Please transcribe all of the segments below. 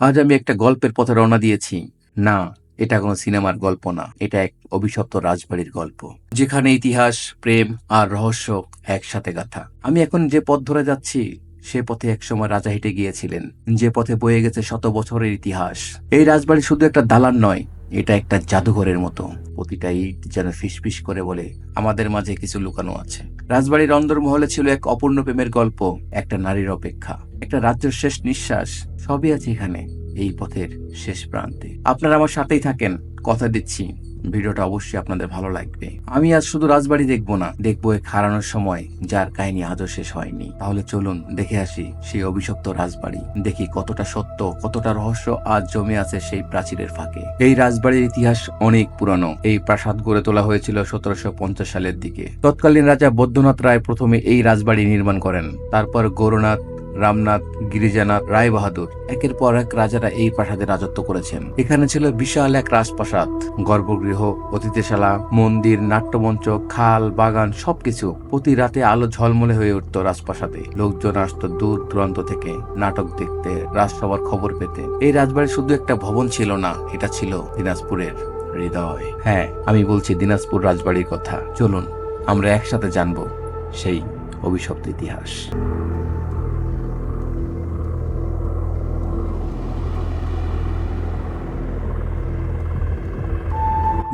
আজ আমি একটা গল্পের পথে রওনা দিয়েছি। না, এটা কোনো সিনেমার গল্প না। এটা এক অভিশপ্ত রাজবাড়ির গল্প, যেখানে ইতিহাস, প্রেম আর রহস্য একসাথে গাথা। আমি এখন যে পথ ধরে যাচ্ছি সে পথে একসময় রাজা হেঁটে গিয়েছিলেন, যে পথে বয়ে গেছে শত বছরের ইতিহাস। এই রাজবাড়ি শুধু একটা দালান নয়, এটা একটা জাদুঘরের মতো। প্রতিটা ইট যেন ফিসফিস করে বলে, আমাদের মাঝে কিছু লুকানো আছে। রাজবাড়ির অন্দরমহলে ছিল এক অপূর্ণ প্রেমের গল্প, একটা নারীর অপেক্ষা। একটা রাজ্যের শেষ নিঃশ্বাস, সবই আছে এখানে, এই পথের শেষ প্রান্তে। আপনারা আমার সাথেই থাকেন, কথা দিচ্ছি। ভিডিওটা অবশ্যই আপনাদের ভালো লাগবে। আমি আজ শুধু রাজবাড়ি দেখব না, দেখব এক হারানোর সময় যার কাহিনী আজও শেষ হয়নি। তাহলে চলুন দেখে আসি সেই অভিশপ্ত রাজবাড়ি। দেখি কতটা সত্য, কতটা রহস্য আজ জমে আছে সেই প্রাচীরের ফাঁকে। এই রাজবাড়ির ইতিহাস অনেক পুরানো। এই প্রাসাদ গড়ে তোলা হয়েছিল সতেরোশো পঞ্চাশ সালের দিকে। তৎকালীন রাজা বৈদ্যনাথ রায় প্রথমে এই রাজবাড়ি নির্মাণ করেন। তারপর গৌরনাথ রামনাথ, গিরিজানাথ রায় বাহাদুর একের পর এক রাজারা এই প্রাসাদে রাজত্ব করেছেন। এখানে ছিল বিশাল এক রাজপ্রাসাদ। গর্ভগৃহ, অতিথিশালা, মন্দির নাট্যমঞ্চ খাল, বাগান সবকিছু প্রতি রাতে আলো ঝলমলে হয়ে উঠত রাজপ্রাসাদে। লোকজন আসতো দূর দূরান্ত থেকে, নাটক দেখতে, রাজসভার খবর পেতে। এই রাজবাড়ি শুধু একটা ভবন ছিল না, এটা ছিল দিনাজপুরের হৃদয়। হ্যাঁ আমি বলছি দিনাজপুর রাজবাড়ির কথা। চলুন, আমরা একসাথে জানব সেই অভিশপ্ত ইতিহাস।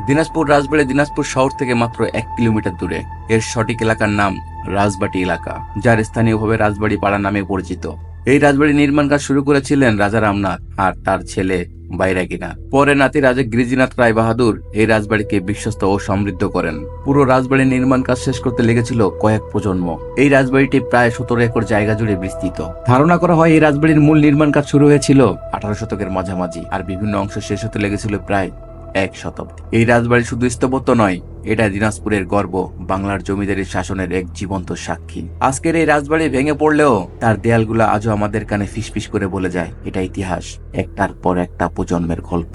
দিনাজপুর রাজবাড়ি দিনাজপুর শহর থেকে মাত্র এক কিলোমিটার দূরে। এর সঠিক এলাকার নাম রাজবাটি এলাকা, যার স্থানীয়ভাবে রাজবাড়ি পাড়া নামে পরিচিত। এই রাজবাড়ি নির্মাণ কাজ শুরু করেছিলেন রাজা রামনাথ আর তার ছেলে বাইরাগীনাথ পরে নাতি রাজা গিরিজিনাথ রায় বাহাদুর এই রাজবাড়িকে বিশ্বস্ত ও সমৃদ্ধ করেন। পুরো রাজবাড়ির নির্মাণ কাজ শেষ করতে লেগেছিল কয়েক প্রজন্ম। এই রাজবাড়িটি প্রায় সতেরো একর জায়গা জুড়ে বিস্তৃত। ধারণা করা হয় এই রাজবাড়ির মূল নির্মাণ কাজ শুরু হয়েছিল আঠারো শতকের মাঝামাঝি, আর বিভিন্ন অংশ শেষ হতে লেগেছিল প্রায় এক শতাব্দী এই রাজবাড়ি শুধু স্থাপত্য নয়, এটা দিনাজপুরের গর্ব, বাংলার জমিদারির শাসনের এক জীবন্ত সাক্ষী। আজকের এই রাজবাড়ি ভেঙে পড়লেও তার দেয়ালগুলো আজও আমাদের কানে ফিসফিস করে বলে যায়, এটা ইতিহাস, একটার পর একটা প্রজন্মের গল্প।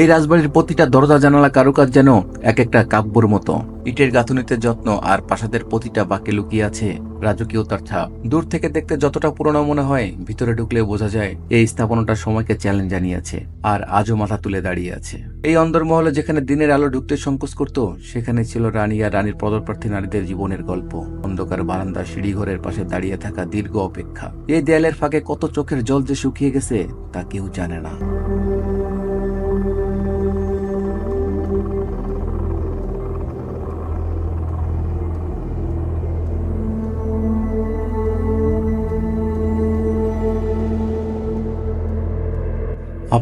এই রাজবাড়ির প্রতিটা দরজা, জানালা, কারুকাজ যেন এক একটা কাব্যর মতো। ইটের গাঁথুনিতে যত্ন আর প্রাসাদের প্রতিটা বাকে লুকিয়ে আছে রাজকীয়তার ছাপ। দূর থেকে দেখতে যতটা পুরনো মনে হয়, ভিতরে ঢুকলে বোঝা যায় এই স্থাপনাটা সময়কে চ্যালেঞ্জ জানিয়েছে আর আজও মাথা তুলে দাঁড়িয়ে আছে। এই অন্দরমহলে যেখানে দিনের আলো ঢুকতে সংকোচ করত, সেখানে ছিল রানী আর রানীর পদপ্রার্থী নারীদের জীবনের গল্প। অন্ধকার বারান্দা, সিঁড়িঘরের পাশে দাঁড়িয়ে থাকা দীর্ঘ অপেক্ষা। এই দেয়ালের ফাঁকে কত চোখের জল যে শুকিয়ে গেছে, তা কেউ জানে না।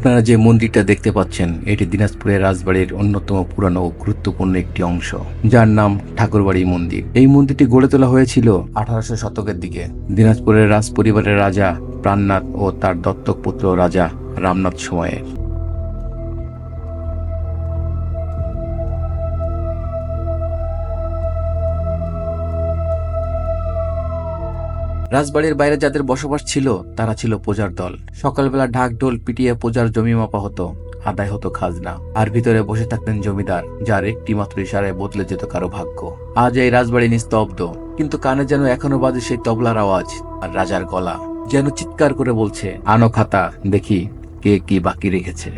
আপনারা যে মন্দিরটা দেখতে পাচ্ছেন, এটি দিনাজপুরের রাজবাড়ির অন্যতম পুরানো ও গুরুত্বপূর্ণ একটি অংশ, যার নাম ঠাকুরবাড়ি মন্দির। এই মন্দিরটি গড়ে তোলা হয়েছিল আঠারোশো শতকের দিকে। দিনাজপুরের রাজ পরিবারের রাজা প্রাণনাথ ও তার দত্তক পুত্র রাজা রামনাথ সময়ের। রাজবাড়ির বাইরে যাদের বসবাস ছিল, তারা ছিল প্রজার দল। সকালবেলা ঢাক ঢোল পিটিয়ে প্রজার জমি মাপা হতো, আদায় হতো খাজনা। আর ভিতরে বসে থাকতেন জমিদার, যার একটি মাত্র ইশারায় বদলে যেত কারও ভাগ্য। আজ এই রাজবাড়ি নিস্তব্ধ, কিন্তু কানে যেন এখনও বাজে সেই তবলার আওয়াজ আর রাজার গলা, যেন চিৎকার করে বলছে, আনো খাতা, দেখি কে কি বাকি রেখেছে।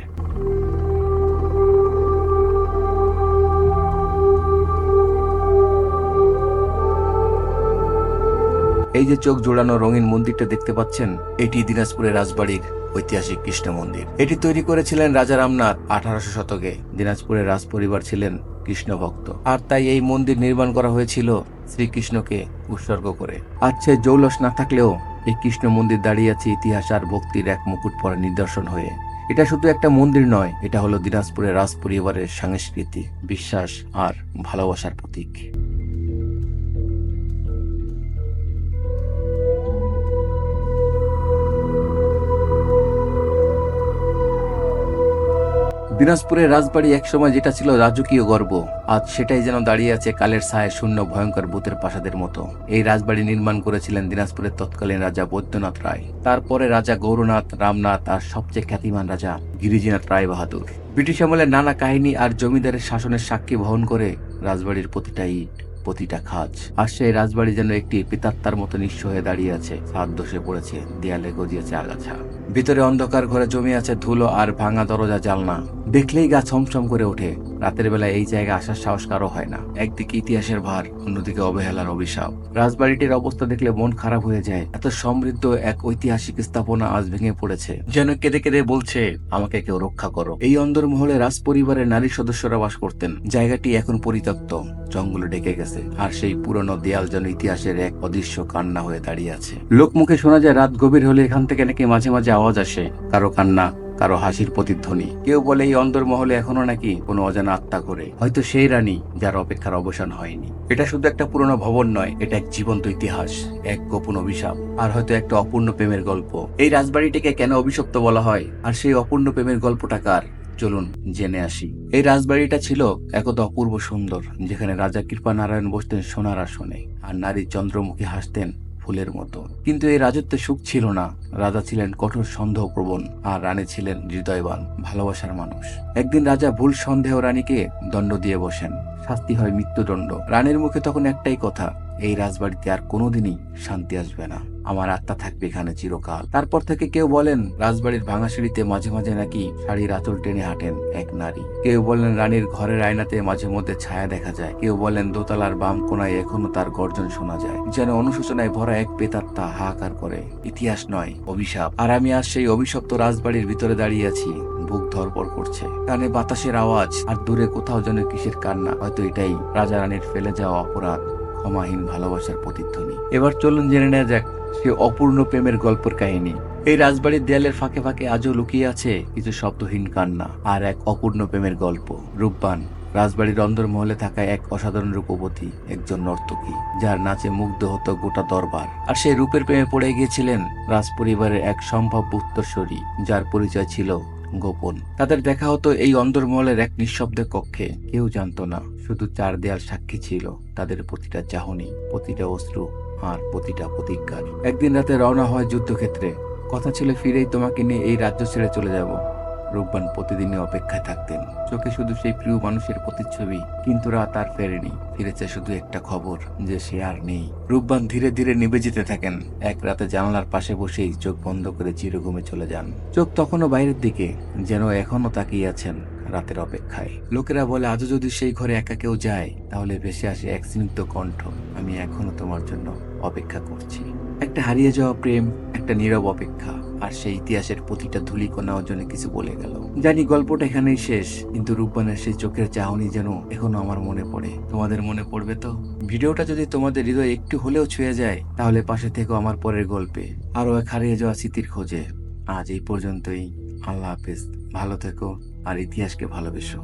এই যে চোখ জোড়ানো রঙিন মন্দিরটা দেখতে পাচ্ছেন, এটি দিনাজপুরের রাজবাড়ির ঐতিহাসিক কৃষ্ণ মন্দির। এটি তৈরি করেছিলেন রাজা রামনাথ আঠারোশো শতকে। দিনাজপুরের রাজ পরিবার ছিলেন কৃষ্ণ ভক্ত। আর তাই এই মন্দির নির্মাণ করা হয়েছিল শ্রীকৃষ্ণকে উৎসর্গ করে। আচ্ছা জৌলস না থাকলেও এই কৃষ্ণ মন্দির দাঁড়িয়ে আছে ইতিহাস আর ভক্তির এক মুকুট পরা নিদর্শন হয়ে। এটা শুধু একটা মন্দির নয়, এটা হলো দিনাজপুরের রাজ পরিবারের সংস্কৃতি বিশ্বাস আর ভালোবাসার প্রতীক। দিনাজপুরের রাজবাড়ি একসময় যেটা ছিল রাজকীয় গর্ব, আজ সেটাই যেন দাঁড়িয়ে আছে কালের ছায় শূন্য ভয়ঙ্কর ভূতের প্রাসাদের মতো। এই রাজবাড়ি নির্মাণ করেছিলেন দিনাজপুরের তৎকালীন রাজা বৈদ্যনাথ রায়। তারপরে রাজা গৌরনাথ, রামনাথ আর সবচেয়ে খ্যাতিমান রাজা গিরিজিনাথ রায় বাহাদুর ব্রিটিশ আমলের নানা কাহিনী আর জমিদারের শাসনের সাক্ষী বহন করে রাজবাড়ির প্রতিটা ইট, প্রতিটা খাজ। আর সেই রাজবাড়ি যেন একটি পিতাত্তার মতো নিঃস্ব হয়ে দাঁড়িয়ে আছে ছাদ দোষে পড়েছে, দেয়ালে গজিয়েছে আগাছা। ভিতরে অন্ধকার ঘরে জমে আছে ধুলো আর ভাঙা দরজা জালনা। দেখলেই গা ছমছম করে ওঠে। রাতের বেলা এই জায়গায় আসার সাহস কারও হয় না। একদিকে ইতিহাসের ভার, অন্যদিকে অবহেলার অভিশাপ। রাজবাড়িটির অবস্থা দেখলে মন খারাপ হয়ে যায়। এত সমৃদ্ধ এক ঐতিহাসিক স্থাপনা আজ ভেঙে পড়েছে। যেন কেঁদে কেঁদে বলছে, আমাকে কেউ রক্ষা করো। এই অন্দরমহলে রাজ পরিবারের নারী সদস্যরা বাস করতেন। জায়গাটি এখন পরিত্যক্ত। জঙ্গলে ঢেকে গেছে। আর সেই পুরনো দেয়াল যেন ইতিহাসের এক অদৃশ্য কান্না হয়ে দাঁড়িয়ে আছে। লোকমুখে শোনা যায়, রাত গভীর হলে এখান থেকে নাকি মাঝে মাঝে আওয়াজ আসে। কারও কান্না কারও হাসির প্রতিধ্বনি। কেউ বলে এই অন্দরমহলে এখনও নাকি কোনো অজানা আত্মা করে হয়তো সেই রানী যার অপেক্ষার অবসান হয়নি। এটা শুধু একটা পুরনো ভবন নয়, এটা এক জীবন্ত ইতিহাস, এক গোপন অভিশাপ, আর হয়তো একটা অপূর্ণ প্রেমের গল্প। এই রাজবাড়িটিকে কেন অভিশপ্ত বলা হয়, আর সেই অপূর্ণ প্রেমের গল্পটা কার? চলুন জেনে আসি। এই রাজবাড়িটা ছিল একদা অপূর্ব সুন্দর, যেখানে রাজা কৃপা নারায়ণ বসতেন সোনার আসনে, আর নারী চন্দ্রমুখী হাসতেন ফুলের মতো। কিন্তু এই রাজত্বে সুখ ছিল না। রাজা ছিলেন কঠোর সন্দেহ প্রবণ আর রানী ছিলেন হৃদয়বান, ভালোবাসার মানুষ। একদিন রাজা ভুল সন্দেহ রানীকে দণ্ড দিয়ে বসেন। শাস্তি হয় মৃত্যুদণ্ড। রানীর মুখে তখন একটাই কথা এই রাজবাড়িতে আর কোনোদিনই শান্তি আসবে না। আমার আত্মা থাকবে এখানে চিরকাল। তারপর থেকে কেউ বলেন, রাজবাড়ির ভাঙা সিঁড়িতে মাঝে মাঝে নাকি শাড়ির আঁচল টেনে হাঁটেন এক নারী। কেউ বলেন, রানীর ঘরের আয়নাতে মাঝে মধ্যে ছায়া দেখা যায়। কেউ বলেন, দোতলার বাম কোনায় এখনও তার গর্জন শোনা যায়। যেন অনুশোচনায় ভরা এক পেতাত্তা হাহাকার করে, ইতিহাস নয়, অভিশাপ। আর আমি আজ সেই অভিশপ্ত রাজবাড়ির ভিতরে দাঁড়িয়ে আছি, বুক ধরপর করছে। কানে বাতাসের আওয়াজ, আর দূরে কোথাও যেন কিসের কান্না। হয়তো এটাই রাজা রানীর ফেলে যাওয়া অপরাধ। ক্ষমাহীন ভালোবাসার প্রতিধ্বনি। এবার চলুন জেনে নেওয়া যাক সে অপূর্ণ প্রেমের গল্পের কাহিনী। এই রাজবাড়ির দেয়ালের ফাঁকে ফাঁকে আজও লুকিয়ে আছে কিছু শব্দহীন কান্না আর এক অপূর্ণ প্রেমের গল্প। রূপবান, রাজবাড়ির অন্দরমহলে থাকা এক অসাধারণ রূপবতী, একজন নর্তকী, যার নাচে মুগ্ধ হতো গোটা দরবার। আর সেই রূপের প্রেমে পড়ে গিয়েছিলেন রাজপরিবারের এক সম্ভাব্য উত্তরসূরি, যার পরিচয় ছিল গোপন। তাদের দেখা হতো এই অন্দরমহলের এক নিঃশব্দে কক্ষে। কেউ জানতো না, শুধু চার দেয়াল সাক্ষী ছিল, তাদের প্রতিটা চাহনি, প্রতিটা অশ্রু, আর প্রতিটা প্রতিজ্ঞার। একদিন রাতে রওনা হয় যুদ্ধক্ষেত্রে। কথা ছিল, ফিরেই তোমাকে নিয়ে এই রাজ্য ছেড়ে চলে যাব। রূপবান প্রতিদিনই অপেক্ষায় থাকতেন। চোখে শুধু সেই প্রিয় মানুষের প্রতিচ্ছবি, কিন্তু রাত আর ফেরেনি। ফিরেছে শুধু একটা খবর, যে সে আর নেই। রূপবান ধীরে ধীরে নিভে যেতে থাকেন। এক রাতে জানালার পাশে বসেই চোখ বন্ধ করে চিরঘুমে চলে যান। চোখ তখনও বাইরের দিকে, যেন এখনও তাকিয়ে আছেন রাতের অপেক্ষায়। লোকেরা বলে, আজও যদি সেই ঘরে একা কেউ যায়, তাহলে ভেসে আসে এক স্নিগ্ধ কণ্ঠ। আমি এখনও তোমার জন্য অপেক্ষা করছি। একটা হারিয়ে যাওয়া প্রেম, একটা নীরব অপেক্ষা, আর সেই ইতিহাসের প্রতিটা ধুলিকণা জন্য কিছু বলে গেল। জানি গল্পটা এখানেই শেষ, কিন্তু রূপবানের সেই চোখের চাহনি যেন এখনও আমার মনে পড়ে। তোমাদের মনে পড়বে তো? ভিডিওটা যদি তোমাদের হৃদয় একটু হলেও ছুঁয়ে যায়, তাহলে পাশে থেকেও আমার পরের গল্পে। আরও এক হারিয়ে যাওয়া স্মৃতির খোঁজে। আজ এই পর্যন্তই। আল্লাহ হাফেজ। ভালো থেকো, আর ইতিহাসকে ভালোবেসো।